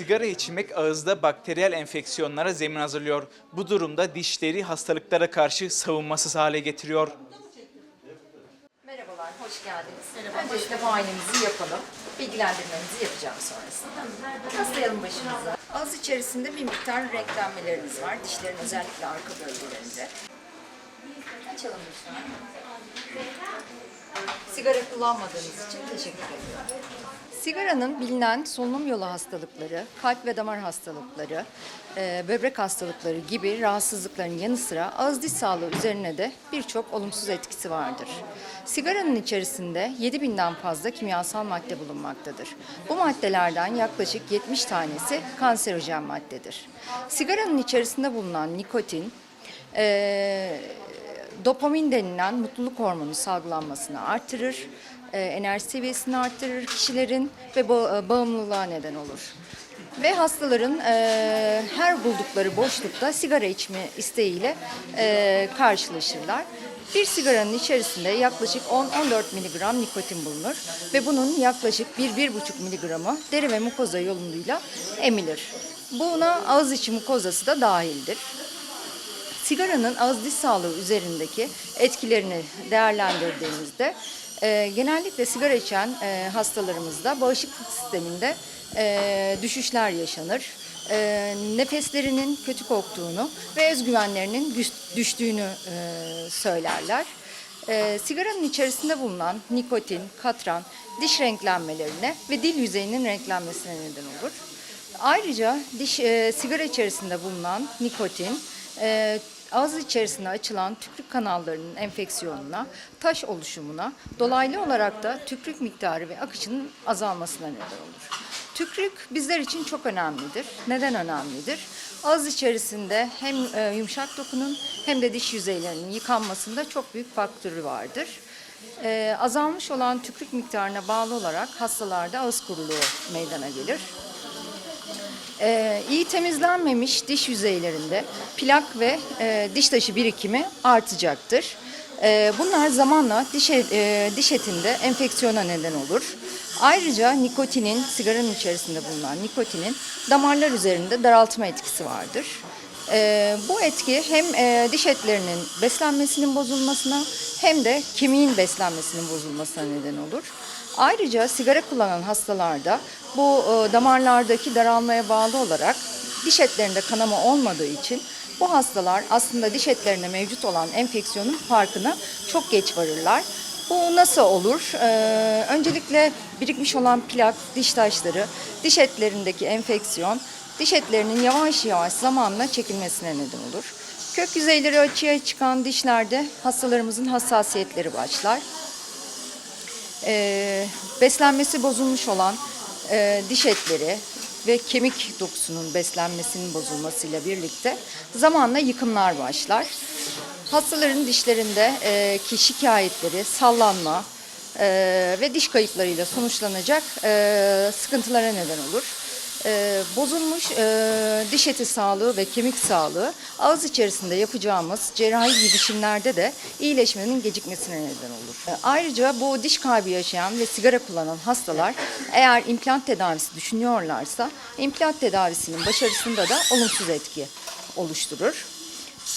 Sigara içmek ağızda bakteriyel enfeksiyonlara zemin hazırlıyor. Bu durumda dişleri hastalıklara karşı savunmasız hale getiriyor. Merhabalar, hoş geldiniz. Merhaba. Öncelikle muayenemizi yapalım. Bilgilendirmemizi yapacağım sonrasında. Yaslayalım başımıza. Ağız içerisinde bir miktar renklenmeleriniz var. Dişlerin özellikle arka bölgelerinde. Açalım lütfen. Sigara kullanmadığınız için teşekkür ediyorum. Sigaranın bilinen solunum yolu hastalıkları, kalp ve damar hastalıkları, e, böbrek hastalıkları gibi rahatsızlıkların yanı sıra ağız diş sağlığı üzerine de birçok olumsuz etkisi vardır. Sigaranın içerisinde 7000'den fazla kimyasal madde bulunmaktadır. Bu maddelerden yaklaşık 70 tanesi kanserojen maddedir. Sigaranın içerisinde bulunan nikotin, e, dopamin denilen mutluluk hormonu salgılanmasını artırır, e, enerji seviyesini artırır kişilerin ve ba- bağımlılığa neden olur. Ve hastaların e, her buldukları boşlukta sigara içme isteğiyle e, karşılaşırlar. Bir sigaranın içerisinde yaklaşık 10-14 miligram nikotin bulunur ve bunun yaklaşık 1-1,5 miligramı deri ve mukoza yoluyla emilir. Buna ağız içi mukozası da dahildir. Sigaranın ağız diş sağlığı üzerindeki etkilerini değerlendirdiğimizde e, genellikle sigara içen e, hastalarımızda bağışıklık sisteminde e, düşüşler yaşanır. E, nefeslerinin kötü koktuğunu ve özgüvenlerinin düş- düştüğünü e, söylerler. E, sigaranın içerisinde bulunan nikotin, katran, diş renklenmelerine ve dil yüzeyinin renklenmesine neden olur. Ayrıca diş e, sigara içerisinde bulunan nikotin e, ağız içerisinde açılan tükrük kanallarının enfeksiyonuna, taş oluşumuna, dolaylı olarak da tükrük miktarı ve akışının azalmasına neden olur. Tükrük bizler için çok önemlidir. Neden önemlidir? Ağız içerisinde hem e, yumuşak dokunun hem de diş yüzeylerinin yıkanmasında çok büyük faktörü vardır. E, azalmış olan tükrük miktarına bağlı olarak hastalarda ağız kuruluğu meydana gelir. Ee, iyi temizlenmemiş diş yüzeylerinde plak ve e, diş taşı birikimi artacaktır. Ee, bunlar zamanla diş, e- e, diş etinde enfeksiyona neden olur. Ayrıca nikotinin, sigaranın içerisinde bulunan nikotinin damarlar üzerinde daraltma etkisi vardır. Ee, bu etki hem e, diş etlerinin beslenmesinin bozulmasına hem de kemiğin beslenmesinin bozulmasına neden olur. Ayrıca sigara kullanan hastalarda bu e, damarlardaki daralmaya bağlı olarak diş etlerinde kanama olmadığı için bu hastalar aslında diş etlerinde mevcut olan enfeksiyonun farkına çok geç varırlar. Bu nasıl olur? Ee, öncelikle birikmiş olan plak, diş taşları, diş etlerindeki enfeksiyon, diş etlerinin yavaş yavaş zamanla çekilmesine neden olur. Kök yüzeyleri açığa çıkan dişlerde hastalarımızın hassasiyetleri başlar e, beslenmesi bozulmuş olan e, diş etleri ve kemik dokusunun beslenmesinin bozulmasıyla birlikte zamanla yıkımlar başlar. Hastaların dişlerinde e, ki şikayetleri, sallanma e, ve diş kayıplarıyla sonuçlanacak e, sıkıntılara neden olur. E, bozulmuş e, diş eti sağlığı ve kemik sağlığı ağız içerisinde yapacağımız cerrahi girişimlerde de iyileşmenin gecikmesine neden olur. E, ayrıca bu diş kaybı yaşayan ve sigara kullanan hastalar eğer implant tedavisi düşünüyorlarsa implant tedavisinin başarısında da olumsuz etki oluşturur.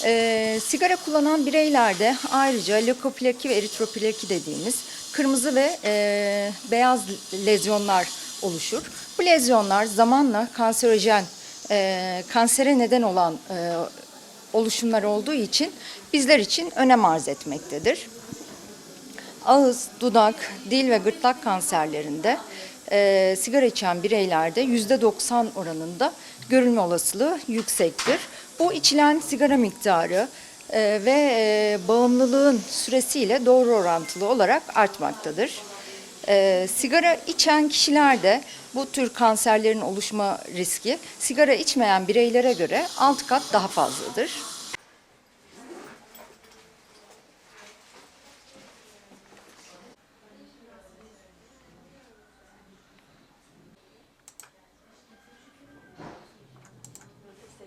E, sigara kullanan bireylerde ayrıca lökoplaki ve eritroplaki dediğimiz kırmızı ve e, beyaz lezyonlar oluşur. Bu lezyonlar zamanla kanserojen, e, kansere neden olan e, oluşumlar olduğu için bizler için önem arz etmektedir. Ağız, dudak, dil ve gırtlak kanserlerinde e, sigara içen bireylerde %90 oranında görülme olasılığı yüksektir. Bu içilen sigara miktarı e, ve e, bağımlılığın süresiyle doğru orantılı olarak artmaktadır. E, sigara içen kişilerde bu tür kanserlerin oluşma riski sigara içmeyen bireylere göre 6 kat daha fazladır.